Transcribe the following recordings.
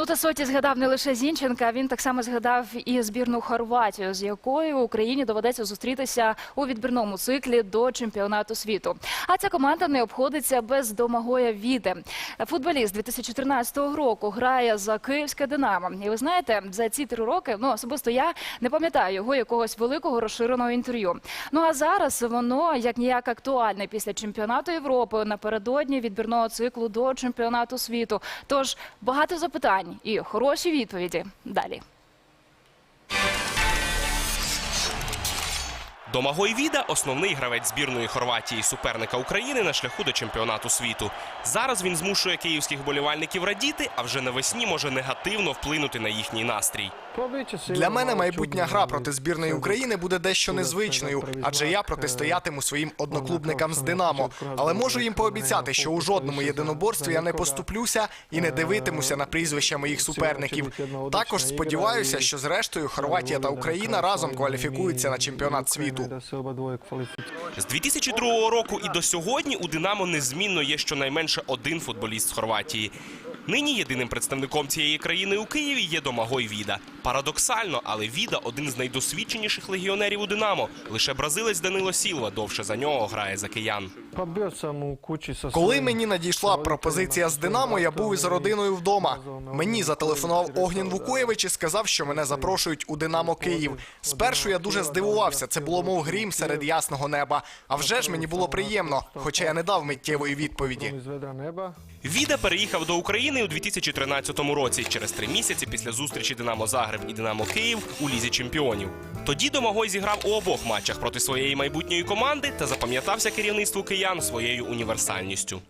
Ну та Соті згадав не лише Зінченка, він так само згадав і збірну Хорватію, з якою Україні доведеться зустрітися у відбірному циклі до чемпіонату світу. А ця команда не обходиться без Домагоя Віде. Футболіст 2014 року грає за київське Динамо. І ви знаєте, за ці три роки, ну особисто я не пам'ятаю його якогось великого розширеного інтерв'ю. Ну а зараз воно як ніяк актуальне після чемпіонату Європи напередодні відбірного циклу до чемпіонату світу. Тож багато запитань і хороші відповіді далі. Домагой Віда – основний гравець збірної Хорватії, суперника України на шляху до чемпіонату світу. Зараз він змушує київських болівальників радіти, а вже навесні може негативно вплинути на їхній настрій. Для мене майбутня гра проти збірної України буде дещо незвичною, адже я протистоятиму своїм одноклубникам з Динамо. Але можу їм пообіцяти, що у жодному єдиноборстві я не поступлюся і не дивитимуся на прізвища моїх суперників. Також сподіваюся, що зрештою Хорватія та Україна разом кваліфікуються на чемпіонат світу. З 2002 року і до сьогодні у «Динамо» незмінно є щонайменше один футболіст з Хорватії. Нині єдиним представником цієї країни у Києві є Домагой Віда. Парадоксально, але Віда один з найдосвідченіших легіонерів у «Динамо». Лише бразилець Данило Сілва довше за нього грає за киян. Коли мені надійшла пропозиція з Динамо, я був із родиною вдома. Мені зателефонував Огнін Вукоєвич і сказав, що мене запрошують у Динамо Київ. Спершу я дуже здивувався. Це було мов грім серед ясного неба. А вже ж мені було приємно, хоча я не дав миттєвої відповіді. Віда переїхав до України у 2013 році, через три місяці після зустрічі Динамо Загреб і Динамо Київ у лізі чемпіонів. Тоді Домагой зіграв у обох матчах проти своєї майбутньої команди та запам'ятався керівництву киян своєю універсальністю.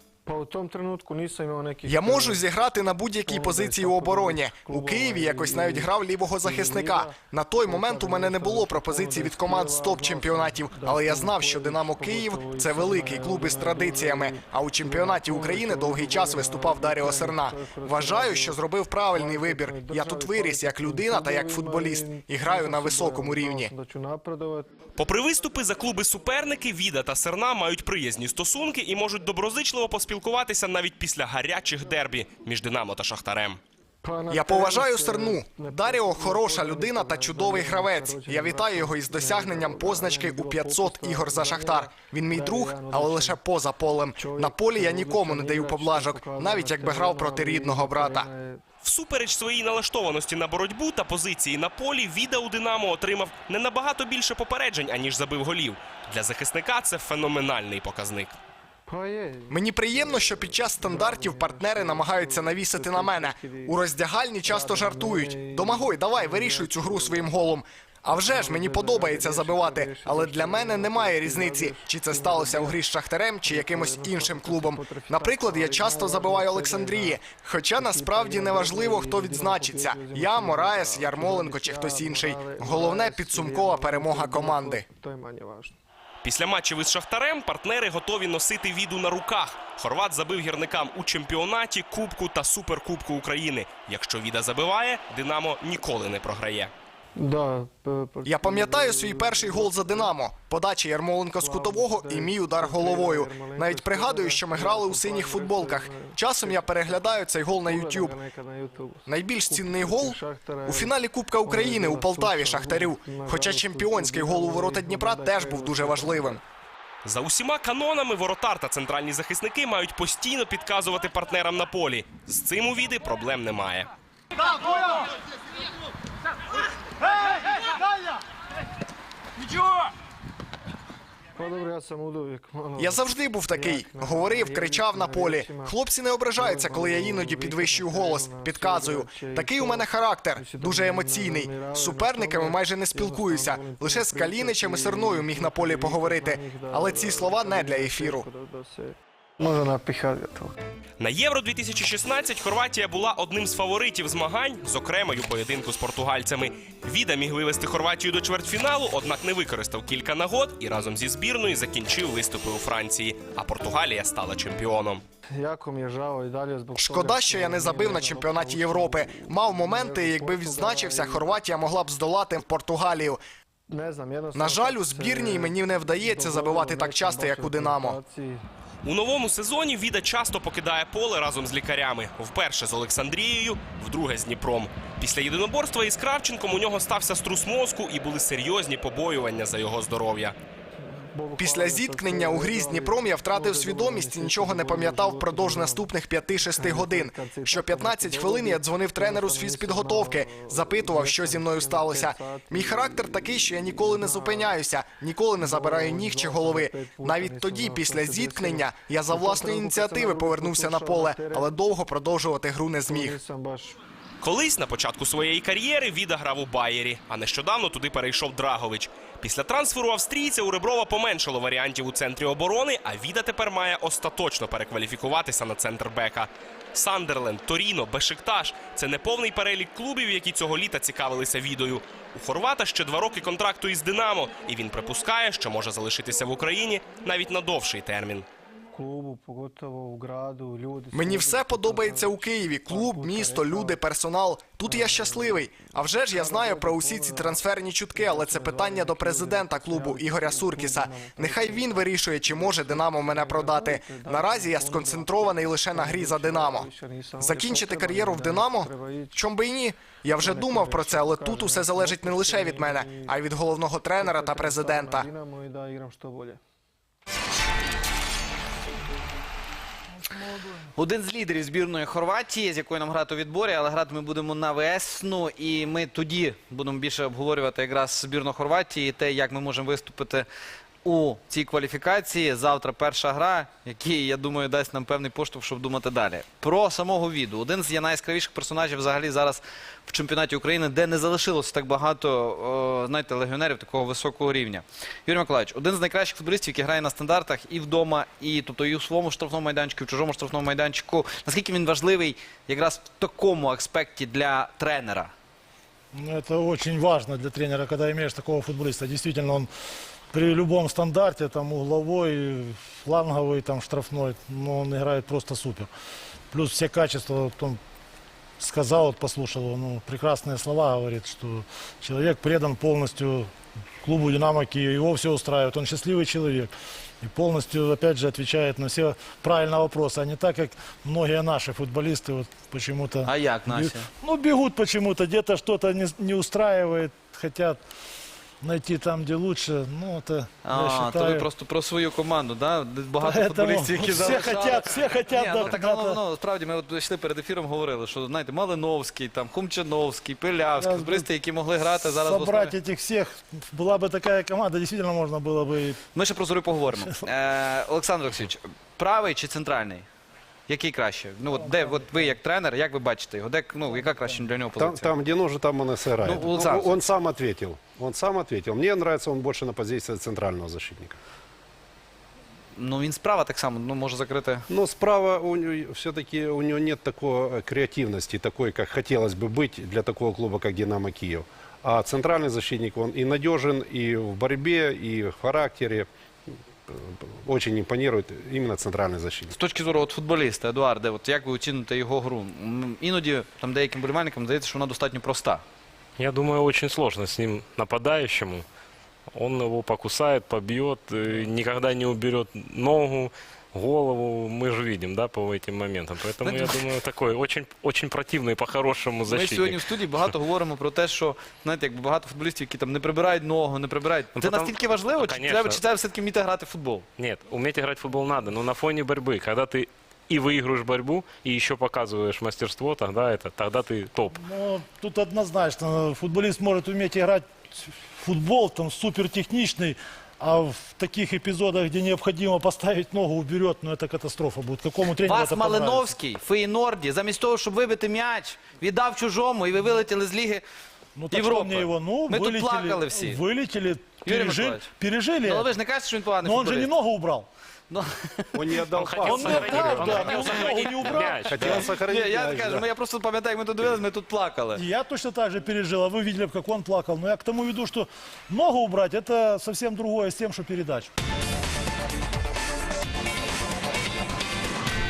Я можу зіграти на будь-якій позиції у обороні. У Києві якось навіть грав лівого захисника. На той момент у мене не було пропозицій від команд з топ-чемпіонатів, але я знав, що Динамо Київ це великий клуб із традиціями. А у чемпіонаті України довгий час виступав Даріо Серна. Вважаю, що зробив правильний вибір. Я тут виріс як людина та як футболіст і граю на високому рівні. Попри виступи за клуби суперники, Віда та Серна мають приязні стосунки і можуть доброзичливо поспілкуватися навіть після гарячих дербі між Динамо та Шахтарем. Я поважаю Серну. Даріо хороша людина та чудовий гравець. Я вітаю його із досягненням позначки у 500 ігор за Шахтар. Він мій друг, але лише поза полем. На полі я нікому не даю поблажок, навіть якби грав проти рідного брата. Всупереч своїй налаштованості на боротьбу та позиції на полі, Віда у Динамо отримав не набагато більше попереджень, аніж забив голів. Для захисника це феноменальний показник. Мені приємно, що під час стандартів партнери намагаються навісити на мене. У роздягальні часто жартують. Домагой, давай, вирішуй цю гру своїм голом. А вже ж мені подобається забивати, але для мене немає різниці, чи це сталося у грі з Шахтарем, чи якимось іншим клубом. Наприклад, я часто забиваю Олександрії, хоча насправді не важливо, хто відзначиться: я, Мораєс, Ярмоленко чи хтось інший. Головне підсумкова перемога команди. Після матчів із Шахтарем партнери готові носити віду на руках. Хорват забив гірникам у чемпіонаті, Кубку та Суперкубку України. Якщо Віда забиває, Динамо ніколи не програє. Я пам'ятаю свій перший гол за Динамо, подача Ярмоленко з кутового і мій удар головою. Навіть пригадую, що ми грали у синіх футболках. Часом я переглядаю цей гол на YouTube. Найбільш цінний гол у фіналі Кубка України у Полтаві Шахтарю. Хоча чемпіонський гол у ворота Дніпра теж був дуже важливим. За усіма канонами воротар та центральні захисники мають постійно підказувати партнерам на полі. З цим у Віди проблем немає. Я завжди був такий. Говорив, кричав на полі. Хлопці не ображаються, коли я іноді підвищую голос, підказую. Такий у мене характер, дуже емоційний. З суперниками майже не спілкуюся. Лише з Каліничем і Серною міг на полі поговорити. Але ці слова не для ефіру. Можна напіхати того. На Євро 2016 Хорватія була одним з фаворитів змагань, зокрема й у поєдинку з португальцями. Віда міг вивести Хорватію до чвертьфіналу, однак не використав кілька нагод і разом зі збірною закінчив виступи у Франції. А Португалія стала чемпіоном. Шкода, що я не забив на чемпіонаті Європи. Мав моменти, і якби відзначився, Хорватія могла б здолати Португалію. На жаль, у збірній мені не вдається забивати так часто, як у Динамо. У новому сезоні Віда часто покидає поле разом з лікарями. Вперше з Олександрією, вдруге з Дніпром. Після єдиноборства із Кравченком у нього стався струс мозку і були серйозні побоювання за його здоров'я. Після зіткнення у грі з Дніпром я втратив свідомість і нічого не пам'ятав впродовж наступних 5-6 годин. Що 15 хвилин я дзвонив тренеру з фізпідготовки, запитував, що зі мною сталося. Мій характер такий, що я ніколи не зупиняюся, ніколи не забираю ніг чи голови. Навіть тоді, після зіткнення, я за власної ініціативи повернувся на поле, але довго продовжувати гру не зміг. Колись на початку своєї кар'єри Віда грав у Байері, а нещодавно туди перейшов Драгович. Після трансферу австрійця у Реброва поменшало варіантів у центрі оборони, а Віда тепер має остаточно перекваліфікуватися на центр бека. Сандерленд, Торіно, Бешикташ – це неповний перелік клубів, які цього літа цікавилися Відою. У Хорвата ще два роки контракту із Динамо, і він припускає, що може залишитися в Україні навіть на довший термін. Клубу, pogotovo u gradu, ljudi. Мені все подобається у Києві: клуб, місто, люди, персонал. Тут я щасливий. А вже ж я знаю про усі ці трансферні чутки, але це питання до президента клубу Ігоря Суркіса. Нехай він вирішує, чи може Динамо мене продати. Наразі я сконцентрований лише на грі за Динамо. Закінчити кар'єру в Динамо? Чом би і ні? Я вже думав про це, але тут усе залежить не лише від мене, а й від головного тренера та президента. Один з лідерів збірної Хорватії, з якою нам грати у відборі, але грати ми будемо на весну. І ми тоді будемо більше обговорювати якраз збірну Хорватії, і те, як ми можемо виступити у цій кваліфікації. Завтра перша гра, який, я думаю, дасть нам певний поштовх, щоб думати далі. Про самого віду. Один з найяскравіших персонажів взагалі зараз в чемпіонаті України, де не залишилося так багато, знаєте, легіонерів такого високого рівня. Юрій Миколаївич, один з найкращих футболістів, який грає на стандартах і вдома, і тобто і у своєму штрафному майданчику, і в чужому штрафному майданчику. Наскільки він важливий якраз в такому аспекті для тренера? Это очень важно для тренера, когда имеешь такого футболиста. Действительно, он при любом стандарте, там угловой, фланговый, там штрафной, но он играет просто супер. Плюс все качества, вот он сказал, вот послушал, ну, прекрасные слова говорит, что человек предан полностью клубу «Динамо» Киев, его все устраивает, он счастливый человек. И полностью, опять же, отвечает на все правильные вопросы, а не так, как многие наши футболисты вот почему-то... А як? Бег- Ну, бегут почему-то, где-то что-то не, не устраивает, хотят найти там, где лучше. Ну, это, я А, то считаю... ви просто про свою команду, да? Де Багато Поэтому футболістів, які всі залишали. хотять- всі хотять, Ні, да, ну, так, когда-то- ну, ну, справді, ми от йшли перед ефіром, говорили, що, знаєте, Малиновський, там, Хумчановський, Пилявський, Я футболісти, які могли грати зараз в Собрать основі. этих всех, была бы такая команда, действительно можно было бы... и- Ми ще про зорю поговоримо. Е, Олександр Олексійович, правий чи центральний? Який краще? Ну, от, де, от ви як тренер, як ви бачите його? Де, ну, яка краще для нього Там, позиція? там, где нужно, там он и сыграет. Ну, Ну, Александр. он сам ответил. Он сам ответил. Мне нравится он больше на позиции центрального защитника. Ну, він справа так само, ну, може закрити. Но справа у него, все-таки у него нет такой э, креативности, такой, как хотелось бы быть для такого клуба, как «Динамо Киев». А центральный защитник, он и надежен, и в борьбе, и в характере. Э, Очень импонирует именно центральный защитник. З точки зору от, футболіста, Едуарде, от як ви оціните його гру? М, Іноді там деяким болівальникам здається, що вона достатньо проста. Я думаю, очень сложно с ним нападающему. Он его покусает, побьет, э, никогда не уберет ногу, голову. Мы же видим, да, по этим моментам. Поэтому я думаю, такой очень, очень противный по-хорошему Ми сьогодні защитник. в студії багато говоримо про те, що знаєте, якби багато футболістів, які там не прибирають ногу, не прибирають. Ну, Це потом- настільки важливо, Ну, чи конечно. треба, чи треба все-таки вміти грати в футбол? Нет, уметь играть в футбол надо, но на фоне борьбы, когда ты и выигрываешь борьбу, и еще показываешь мастерство, тогда это, тогда ты топ. Ну, тут однозначно, футболист может уметь играть в футбол, там, супертехничный, а в таких эпизодах, где необходимо поставить ногу, уберет, ну, это катастрофа будет. Какому тренеру Вас это понравится? Малиновський, в Фейнорді, замість того, щоб вибити м'яч, віддав чужому, і ви вилетіли з ліги. Ну, так Европа. что мне его, ну, Мы тут вылетели, плакали все. Вылетели, пережили, Миколаевич. пережили. Ну, але ви ж не кажете, що він поганий Но он же не футболіст. ногу убрал. Ну, Он не отдал хотел пас. Он не сохранить, отдал, он да, хотел ну, сохранить ногу не убрал. мяч. Хотел сохранить Не, я мяч, кажу, да. ну, я просто пам'ятаю, як ми тут дивилися, ми тут плакали. Я точно так же пережил, а вы видели, как он плакал. Но я к тому веду, что ногу убрать, это совсем другое с тем, что передачу.